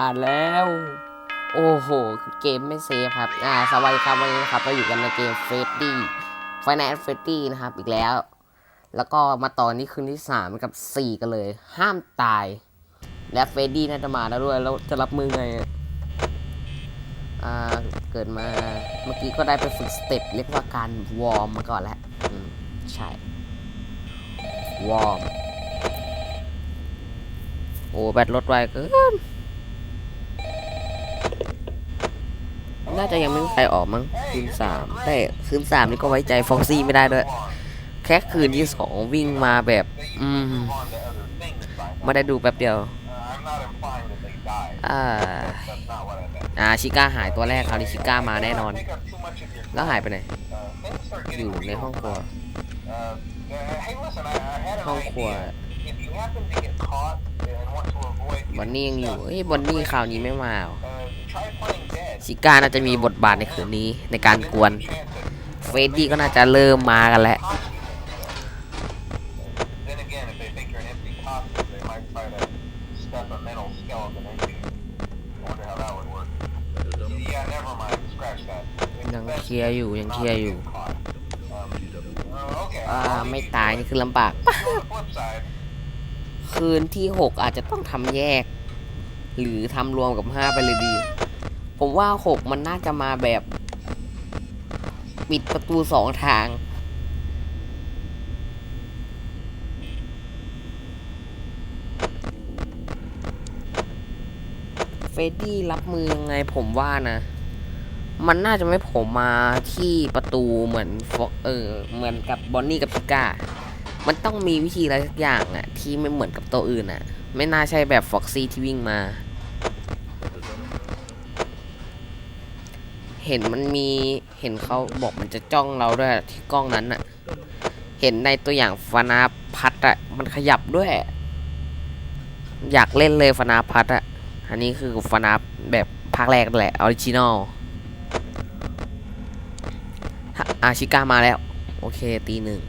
ผ่านแล้ว โอ้โห เกมไม่เซฟครับ อ่า สวัสดีครับวันนี้นะครับเราอยู่กันในเกมเฟสตี้ไฟแนนซ์เฟสตี้นะครับ อีกแล้ว แล้วก็มาตอนนี้คืนที่ 3 กับ 4 กันเลย ห้ามตาย และเฟสดี้น่าจะมาแล้วด้วย แล้วจะรับมือไงอะอ่า เกิดมา เมื่อกี้ก็ได้ไปฝึกสเต็ปเรียกว่าการวอร์มมาก่อนแล้วอืมใช่ วอร์มโอ้แบตลดไวเกิน น่าจะยังไม่มีใครออกมั้งคืนสามแต่คืนสามนี่ก็ไว้ใจฟ็อกซี่ไม่ได้ด้วย แค่คืนที่สองวิ่งมาแบบ อืมไม่ได้ดูแป๊บเดียวอ่าอ่าชิก้าหายตัวแรกคราวนี้ชิก้ามาแน่นอน แล้วหายไปไหน อยู่ในห้องครัว ห้องครัวบอนนี่ยังอยู่เฮ้ยบอนนี่คราวนี้ไม่มาอ ชิก้าน่าจะมีบทบาทในคืนนี้ในการกวนเฟรดดี้ก็น่าจะเริ่มมากันแล้ว Then again, if they think you're an empty costume, they might try to stuff a mental skeleton into you. I wonder how that would work. Yeah, never mind. Scratch that. ยังเคลียร์อยู่ยังเคลียร์อยู่ Caught. Um, oh, okay. อ่าไม่ตายนี่คือลำบาก On the flip side, คืนที่ 6 อาจจะต้องทำแยก หรือทำรวมกับ 5 ไปเลยดี ผมว่า 6 มันน่าจะมาแบบ ปิดประตูสองทาง เฟดดี้รับมือยังไงผมว่านะ มันน่าจะไม่ผมมาที่ประตูเหมือนเออเหมือนกับบอนนี่กับพิก้า มันต้องมีวิธีอะไรสักอย่างอะที่ไม่เหมือนกับตัวอื่นอะไม่น่าใช่แบบฟ็อกซี่ที่วิ่งมา เห็นมันมีเห็นเขาบอกมันจะจ้องเราด้วยที่กล้องนั้นอะเห็นในตัวอย่างฟานาพัดอะมันขยับด้วย อยากเล่นเลยฟานาพัดอะอันนี้คือฟานาแบบภาคแรกแหละออริจินอลอาชิก้ามาแล้ว โอเคตีหนึ่ง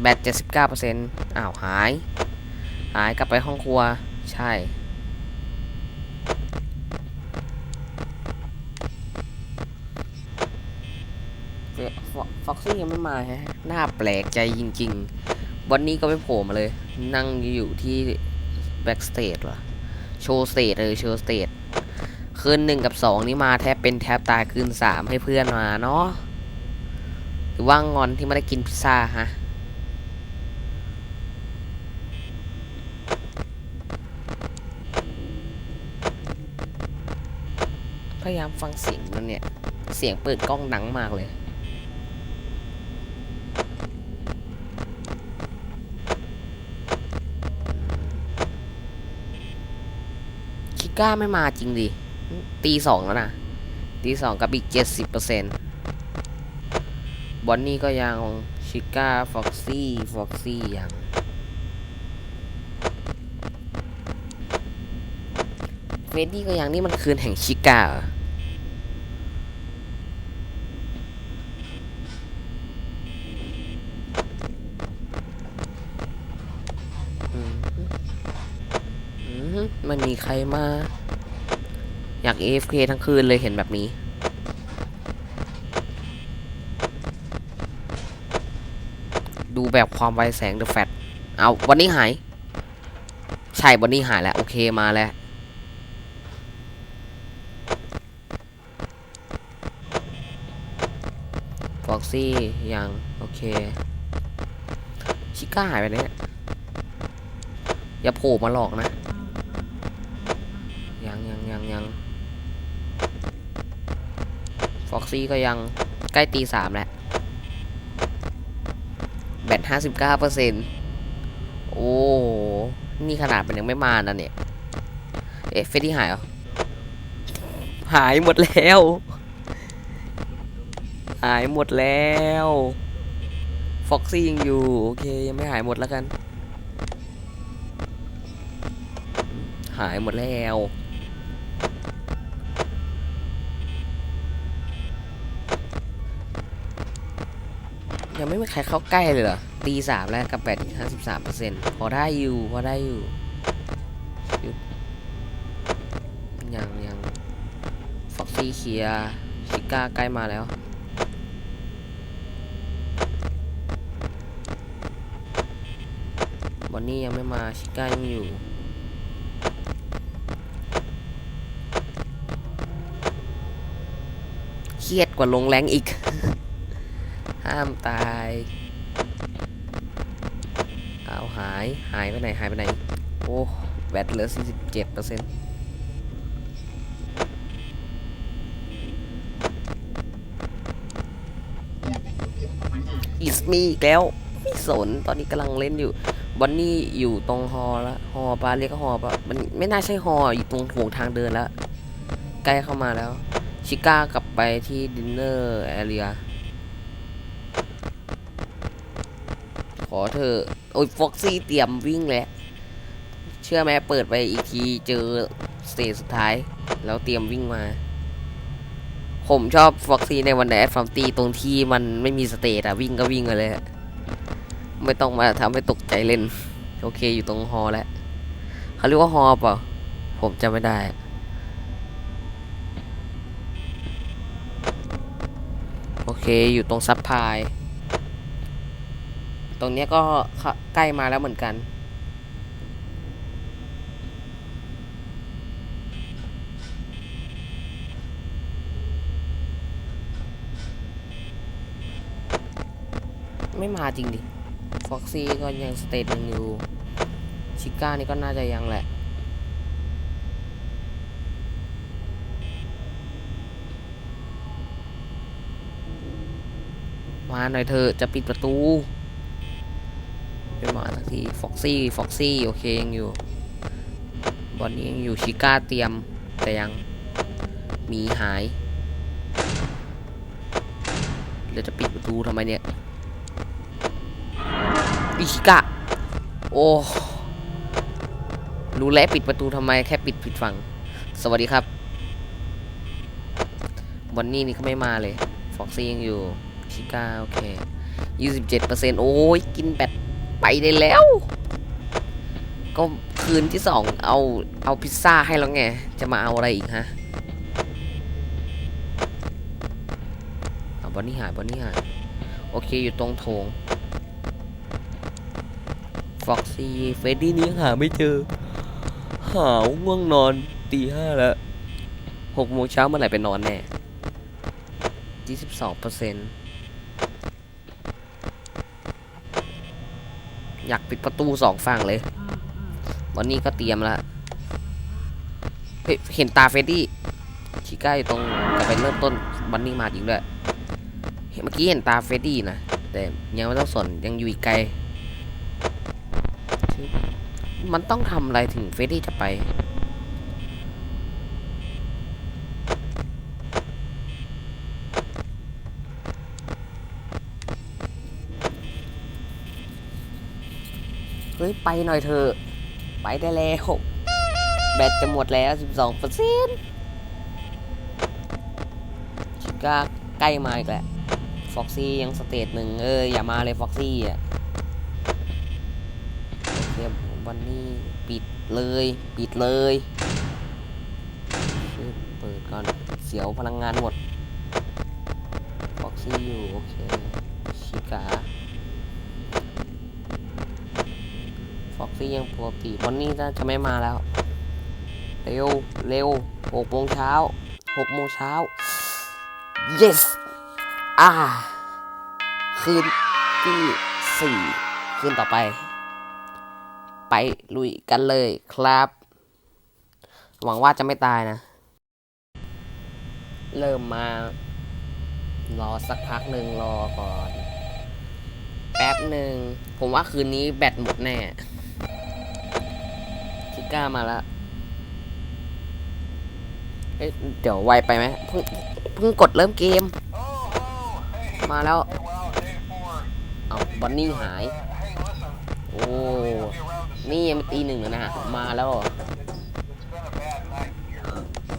แบตเจ็ดสิบเก้าเปอร์เซ็นต์อ้าวหาย หายกลับไปห้องครัวใช่ ฟ็อกซี่ยังไม่มาฮะน่าแปลกใจจริง ๆ วันนี้ก็ไม่โผล่มาเลย นั่งอยู่ที่แบ็กสเตจวะโชว์สเตจเลยโชว์สเตจคืนหนึ่งกับสองนี่มาแทบเป็นแทบตายคืนสามให้เพื่อนมาเนาะหรือว่างอนที่ไม่ได้กินพิซซ่าฮะพยายามฟังเสียงมันเนี่ย เสียงเปิดกล้องดังมากเลย ชิ ก้าไม่มาจริงดิ ตีสองแล้วนะ ตีสองกับอีกเจ็ดสิบเปอร์เซ็นต์บอนนี่ก็ยังชิก้าฟ็อกซี่ฟ็อกซี่ยังเฟดดี้ก็ยังนี่มันคืนแห่งชิก้าเหรอ มันมีใครมา อยาก AFK ทั้งคืนเลยเห็นแบบนี้ดูแบบความไวแสง The Fat เอาวันนี้หาย ใช่วันนี้หายแล้ว โอเคมาแล้ว ฟ็อกซี่ยัง โอเค ชิก้าหายไปเนี่ย อย่าโผล่มาหลอกนะ ยังฟ็อกซี่ก็ยังใกล้ตีสามแล้วแบตห้าสิบเก้าเปอร์เซ็นต์โอ้นี่ขนาดมันยังไม่มานะเนี่ย เอ๊ะเฟรดดี้หายเหรอ หายหมดแล้ว หายหมดแล้วฟ็อกซี่ยังอยู่ โอเค ยังไม่หายหมดแล้วกัน หายหมดแล้ว ยังไม่มีใครเข้าใกล้เลยเหรอตีสามแล้วกับแปดห้าสิบสามเปอร์เซ็นต์พอได้อยู่พอได้อยู่ยังยังฟ็อกซี่เคลียชิก้าใกล้มาแล้วบอนนี่ยังไม่มาชิก้ายังอยู่เครียดกว่าลงแรงอีก ห้ามตาย เอาหาย หายไปไหน หายไปไหน โอ้แบตเหลือ 47เปอร์เซ็นต์อิสมีอีกแล้ว ไม่สน ตอนนี้กำลังเล่นอยู่บอนนี่อยู่ตรงฮอล้วฮอปะเรียกฮอปะมันไม่น่าใช่ฮออยู่ตรงห่วงทางเดินแล้ว ใกล้เข้ามาแล้ว ชิก้ากลับไปที่ดินเนอร์แอเรีย ข อเธอโอ้ยฟ็อกซี่เตรียมวิ่งแล้วเชื่อไหมเปิดไปอีกทีเจอสเตจสุดท้าย แล้วเตรียมวิ่งมา ผมชอบฟ็อกซี่ในวันแดดฟอมตีตรงที่มันไม่มีสเตจอะวิ่งก็วิ่งเลยอะไม่ต้องมาทำให้ตกใจเล่น โอเคอยู่ตรงฮอแล้วเขาเรียกว่าฮอเปล่าผมจำไม่ได้โอเค อยู่ตรงซับพลาย ตรงนี้ก็ใกล้มาแล้วเหมือนกัน ไม่มาจริงดิ ฟ็อกซี่ก็ยังสเตจหนึ่งอยู่ ชิก้านี่ก็น่าจะยังแหละมาหน่อยเถอะจะปิดประตู ไม่มาสักทีฟ็อกซี่ฟ็อกซี่โอเคยังอยู่บอลนี้ยังอยู่ชิก้าเตรียมแต่ยังมีหายแล้วจะปิดประตูทำไมเนี่ยอิชิกะโอ้รู้แล้วปิดประตูทำไมแค่ปิดผิดฝั่ง สวัสดีครับบอนนี่นี่เขาไม่มาเลยฟ็อกซี่ยังอยู่ชิก้าโอเคยี่สิบเจ็ดเปอร์เซ็นต์โอ้ยกินแบต ไปได้แล้ว ก็คืนที่สองเอาเอาพิซซ่าให้แล้วไง จะมาเอาอะไรอีกฮะเอาบอนนี่หายบอนนี่หาย โอเคอยู่ตรงโถงฟ็อกซี่เฟดดี้นี่ยังหาไม่เจอ หาวง่วงนอนตีห้าแล้วหกโมงเช้าเมื่อไหร่ไปนอนแน่ยี่สิบสองเปอร์เซ็นต์ อยากปิดประตูสองฝั่งเลยวันนี้ก็เตรียมแล้วเฮ้ยเห็นตาเฟรดดี้ชิก้าอยู่ตรงจะไปเริ่มต้นบันนี่มาจริงด้วยเห็นเมื่อกี้เห็นตาเฟรดดี้นะแต่ยังไม่ต้องสนยังอยู่อีกไกล มันต้องทำอะไรถึงเฟรดดี้จะไป ไปหน่อยเถอะ ไปได้แล้ว แบตจะหมดแล้ว 12เปอร์เซ็นต์ชิก้าใกล้มาอีกแล้วฟ็อกซี่ยังสเตจหนึ่งเอออย่ามาเลยฟ็อกซี่อะเดี๋ยววันนี้ปิดเลย ปิดเลยเปิดก่อนเสียวพลังงานหมดฟ็อกซี่อยู่ โอเค ชิกา ฟ็อกซี่ยังปกติวันนี้น่าจะไม่มาแล้ว เร็ว เร็วหกโมงเช้าหกโมงเช้า yes อ่า คืนที่สี่คืนต่อไป ไปลุยกันเลยครับ หวังว่าจะไม่ตายนะ เริ่มมา รอสักพักหนึ่งรอก่อน แป๊บหนึ่ง ผมว่าคืนนี้แบตหมดแน่ ก้ามาและเอ้ยเดี๋ยวไวไปไหมเพิ่งเพิ่งกดเริ่มเกม มาแล้ว เอาบอนนี่หาย โอ้ นี่ยังตีหนึ่งแล้วนะ มาแล้ว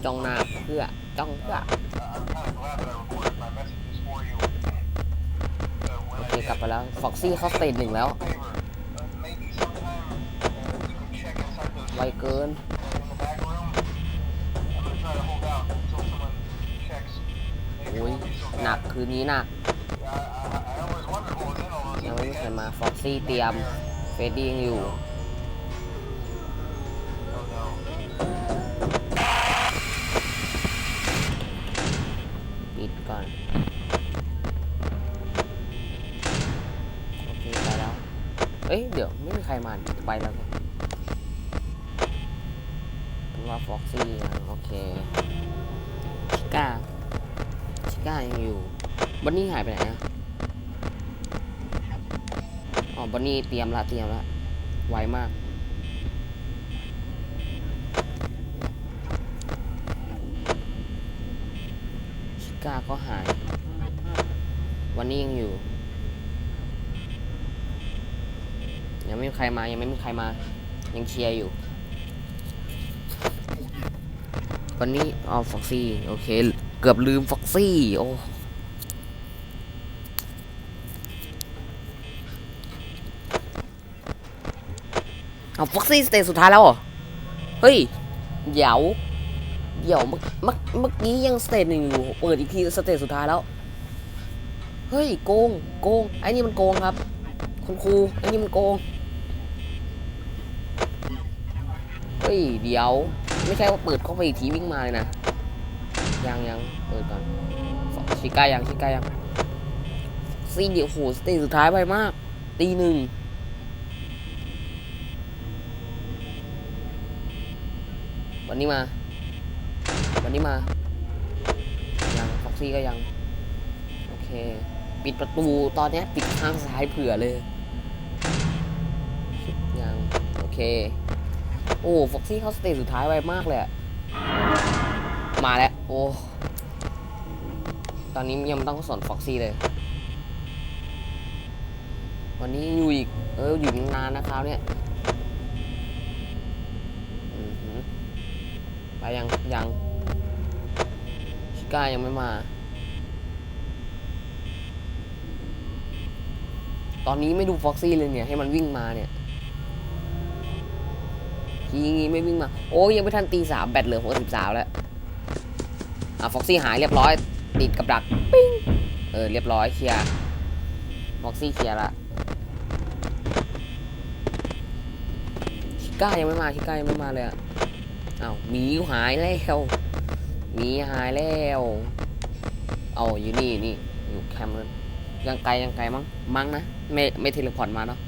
จ้องหน้าเพื่อจ้องเพื่อโอเคกลับไปแล้วฟ็อกซี่เขาเตะหนึ่งแล้ว ไวเกิน โอ้ยหนักคืนนี้หนักยังไม่เคยมาฟ็อกซี่เตรียม เฟดดิ้งอยู่ปิดก่อน โอเคไปแล้ว เอ้ย เดี๋ยวไม่มีใครมาดิปแล้วไงเป็นว่าฟ็อกซี่โอเค ชิก้า ชิก้า ยังอยู่บันนี่หายไปไหนอะอ๋อบันนี่เตรียมละเตรียมละไวมากชิก้าก็หาย วันนี้ยังอยู่ ยังไม่มีใครมา ยังไม่มีใครมา ยังเชียร์อยู่วันนี้อ๋อฟ็อกซี่ โอเค เกือบลืมฟ็อกซี่ โอ้เอาฟ็อกซี่สเตจสุดท้ายแล้วเหรอ เฮ้ย เดี๋ยว เดี๋ยวเมื่อเมื่อเมื่อกี้ยังสเตจหนึ่งอยู่ เปิดอีกทีสเตจสุดท้ายแล้ว เฮ้ย โกง โกง ไอ้นี่มันโกงครับ คุณครู ไอ้นี่มันโกง เฮ้ย เดี๋ยว ไม่ใช่ว่าเปิดเข้าไปอีกทีวิ่งมาเลยนะ ยังยังเปิดก่อนชิก้ายังชิก้ายังซีเดียวโหสเตจสุดท้ายไปมาก ตีหนึ่งวันนี้มา วันนี้มา ยังฟ็อกซี่ก็ยัง โอเค ปิดประตูตอนนี้ปิดข้างซ้ายเผื่อเลย ยัง โอเค โอ้ฟ็อกซี่เข้าสเตจสุดท้ายไวมากเลยมาแล้ว โอ้ ตอนนี้ยังต้องสอนฟ็อกซี่เลย วันนี้อยู่อีก เออ อยู่นานนะครับเนี่ยอือหือไปยัง ยัง ชิก้ายังไม่มา ตอนนี้ไม่ดูฟ็อกซี่เลยเนี่ย ให้มันวิ่งมาเนี่ยทีงี้ไม่วิ่งมา โอ้ยยังไม่ทันตีสามแบตเหลือหกสิบสามแล้ว อะฟ็อกซี่หายเรียบร้อย ติดกับดักปิ้งเออเรียบร้อยเคลียร์ฟ็อกซี่เคลียร์ละชิก้ายังไม่มาชิก้ายังไม่มาเลยอะอ้าวมีหายแล้วมีหายแล้วเอาอยู่นี่นี่อยู่แคมป์ยังไกลยังไกลมั้งมั้งนะไม่ไม่เทเลพอร์ตมาเนาะ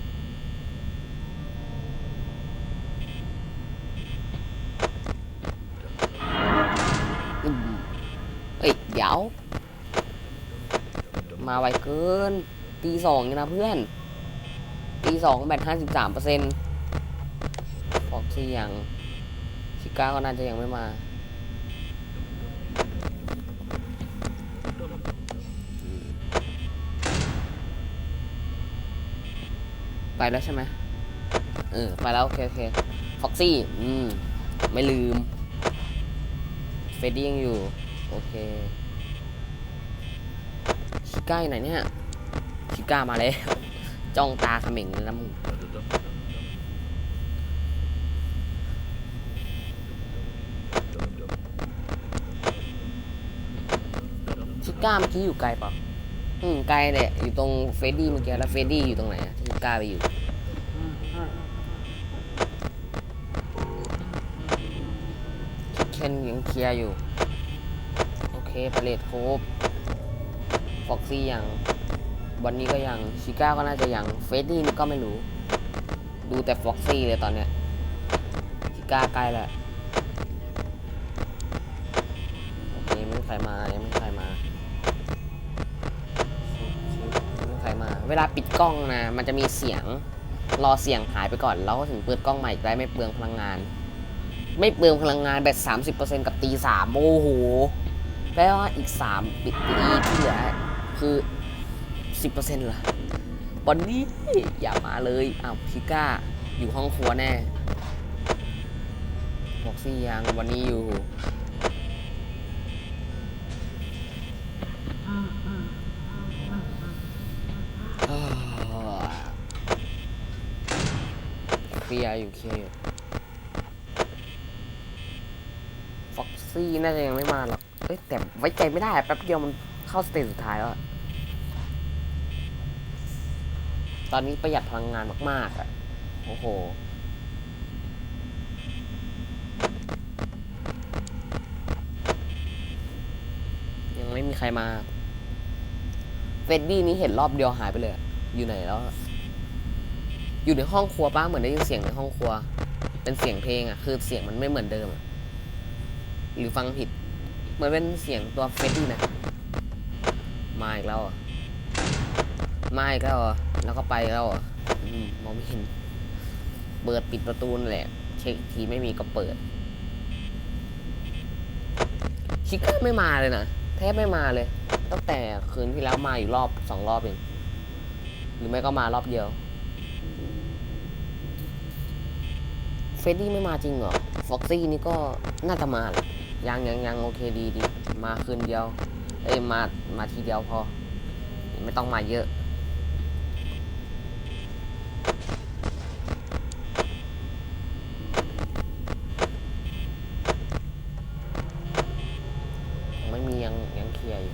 มาไวเกินตีสองนี่นะเพื่อนตีสองแบตห้าสิบสามเปอร์เซ็นต์ฟอกซี่ยังชิก้าก็น่าจะยังไม่มาไปแล้วใช่ไหมเออ ไปแล้ว โอเคโอเคฟ็อกซี่ อืม ไม่ลืม เฟดดี้ยังอยู่ โอเค ก้าอยู่ไหนเนี่ยชิก้ามาแล้ว จ้องตาเขม่งเลยนะมึงชิก้าเมื่อกี้อยู่ไกลปล่าอืมไกลแหละอยู่ตรงเฟดดี้เมื่อกี้แล้วเฟดดี้อยู่ตรงไหนอะที่ชิก้าไปอยู่เคนยังเคลียร์อยู่ โอเคพาเลตครบ ฟ็อกซี่ยังวันนี้ก็ยังชิก้าก็น่าจะยังเฟสดี้นี่ก็ไม่รู้ ดูแต่ฟ็อกซี่เลยตอนเนี้ยชิก้าใกล้แล้วโอเคไม่มีใครมายังไม่มีใครมาไม่มีใครมา เวลาปิดกล้องนะมันจะมีเสียงรอเสียงหายไปก่อนแล้วก็ถึงเปิดกล้องใหม่ได้ไม่เปลืองพลังงาน ไม่เปลืองพลังงานแบตสามสิบเปอร์เซ็นต์กับตีสามโอ้โหแปลว่าอีกสามปีที่เหลือ คือสิบเปอร์เซ็นต์ละวันนี้อย่ามาเลยอ้าวชิก้าอยู่ห้องครัวแน่บอกซี่ยังวันนี้อยู่เคลียร์อยู่เคลียอยู่ฟ็อกซี่น่าจะยังไม่มาหรอกเอ้ยแต่ไว้ใจไม่ได้แป๊บเดียวมันเข้าสเตจสุดท้ายแล้วอะ ตอนนี้ประหยัดพลังงานมาก ๆอะโอ้โห ยังไม่มีใครมา เฟดดี้นี้เห็นรอบเดียวหายไปเลย อยู่ไหนแล้ว อยู่ในห้องครัวป้าเหมือนได้ยินเสียงในห้องครัว เป็นเสียงเพลงอะคือเสียงมันไม่เหมือนเดิม หรือฟังผิด เหมือนเป็นเสียงตัวเฟดดี้นะ มาอีกแล้วอะ มาอีกแล้วเหรอะแล้วก็ไปแล้วเหรอะมองไม่เห็น เปิดปิดประตูนั่นแหละ เช็คอีกทีไม่มีก็เปิดคิกเกอร์ไม่มาเลยนะแทบไม่มาเลย ตั้งแต่คืนที่แล้วมาอยู่รอบสองรอบเอง หรือไม่ก็มารอบเดียว เฟดดี้ไม่มาจริงเหรอ ฟ็อกซี่นี่ก็น่าจะมาแหละยังยังยังโอเคดีดี มาคืนเดียว เอ้ยมามาทีเดียวพอ ไม่ต้องมาเยอะ ยังไม่มียังยังเคลียร์อยู่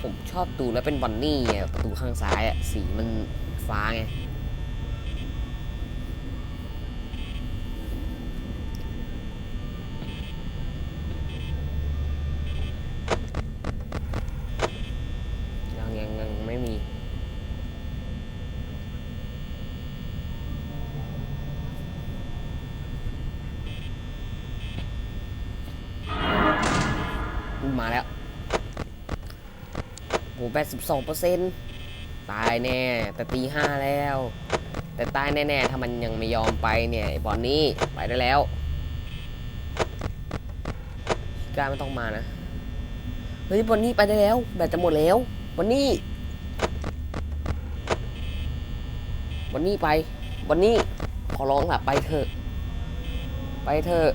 ผม ชอบดูแล้วเป็นบอนนี่อะประตูข้างซ้ายอะสีมันฟ้าไง แปดสิบสองเปอร์เซ็นต์ตายแน่ แต่ตีห้าแล้ว แต่ตายแน่ๆ ถ้ามันยังไม่ยอมไปเนี่ยไอ้บอลนี้ไปได้แล้วการไม่ต้องมานะ เฮ้ยบอลนี้ไปได้แล้ว แบตจะหมดแล้วบอลนี้บอลนี้ไปบอลนี้ขอร้องล่ะไปเถอะ ไปเถอะ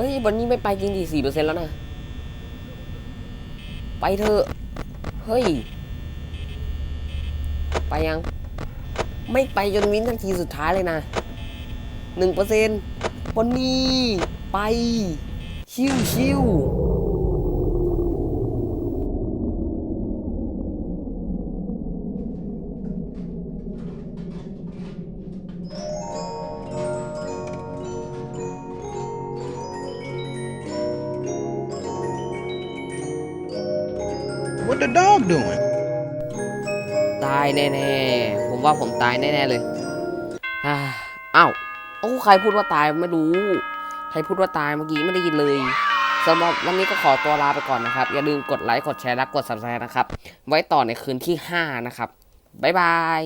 ฮ้ยวันนี้ไม่ไปจริงดิสี่เปอร์เซ็นต์แล้วนะ ไปเถอะ เฮ้ย ไปยัง ไม่ไปจนวินาทีสุดท้ายเลยนะหนึ่งเปอร์เซ็นต์วันนี้ไป ชิวชิว that dog doing? ตายแน่ๆ ผมว่าผมตายแน่ๆเลยอ้าวโอ้ใครพูดว่าตายไม่รู้ ใครพูดว่าตายเมื่อกี้ไม่ได้ยินเลยสำหรับวันนี้ก็ขอตัวลาไปก่อนนะครับ อย่าลืมกดไลค์ กดแชร์ และกด subscribe นะครับ ไว้ต่อในคืนที่ 5 นะครับ บ๊ายบาย